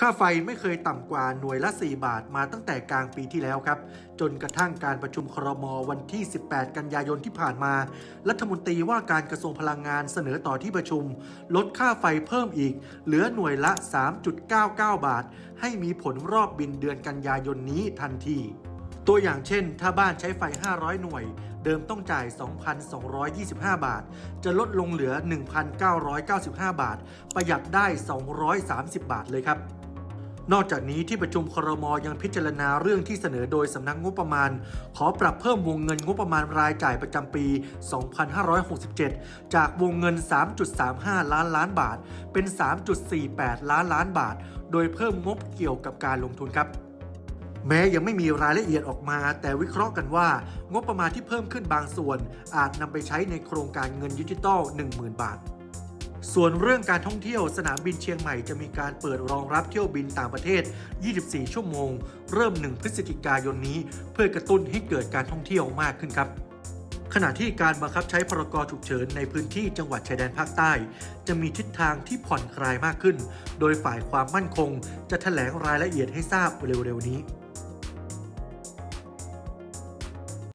ค่าไฟไม่เคยต่ำกว่าหน่วยละ 4 บาทมาตั้งแต่กลางปีที่แล้วครับ จนกระทั่งการประชุมครมวันที่ 18 กันยายนที่ผ่านมา รัฐมนตรีว่าการกระทรวงพลังงานเสนอต่อที่ประชุม ลดค่าไฟเพิ่มอีก เหลือหน่วยละ 3.99 บาท ให้มีผลรอบบินเดือนกันยายนนี้ทันทีตัวอย่างเช่น ถ้าบ้านใช้ไฟ 500 หน่วย เดิมต้องจ่าย 2,225 บาท จะลดลงเหลือ 1,995 บาท ประหยัดได้ 230 บาทเลยครับ นอกจากนี้ที่ประชุมครมยังพิจารณาเรื่องที่เสนอโดยสำนักงบประมาณ ขอปรับเพิ่มวงเงินงบประมาณรายจ่ายประจำปี 2567 จากวงเงิน 3.35 ล้านล้านบาท เป็น 3.48 ล้านล้านบาท โดยเพิ่มงบเกี่ยวกับการลงทุนครับแม้ยังไม่มีรายละเอียดออกมา แต่วิเคราะห์กันว่า งบประมาณที่เพิ่มขึ้นบางส่วน อาจนำไปใช้ในโครงการเงินดิจิตอล 10,000 บาท ส่วนเรื่องการท่องเที่ยวสนามบินเชียงใหม่จะมีการเปิดรองรับเที่ยวบินต่างประเทศ 24 ชั่วโมง เริ่ม 1 พฤศจิกายนนี้ เพื่อกระตุ้นให้เกิดการท่องเที่ยวมากขึ้นครับขณะที่การบังคับใช้พรกฉุกเฉินในพื้นที่จังหวัดชายแดนภาคใต้ จะมีทิศทางที่ผ่อนคลายมากขึ้น โดยฝ่ายความมั่นคง จะแถลงรายละเอียดให้ทราบเร็วๆนี้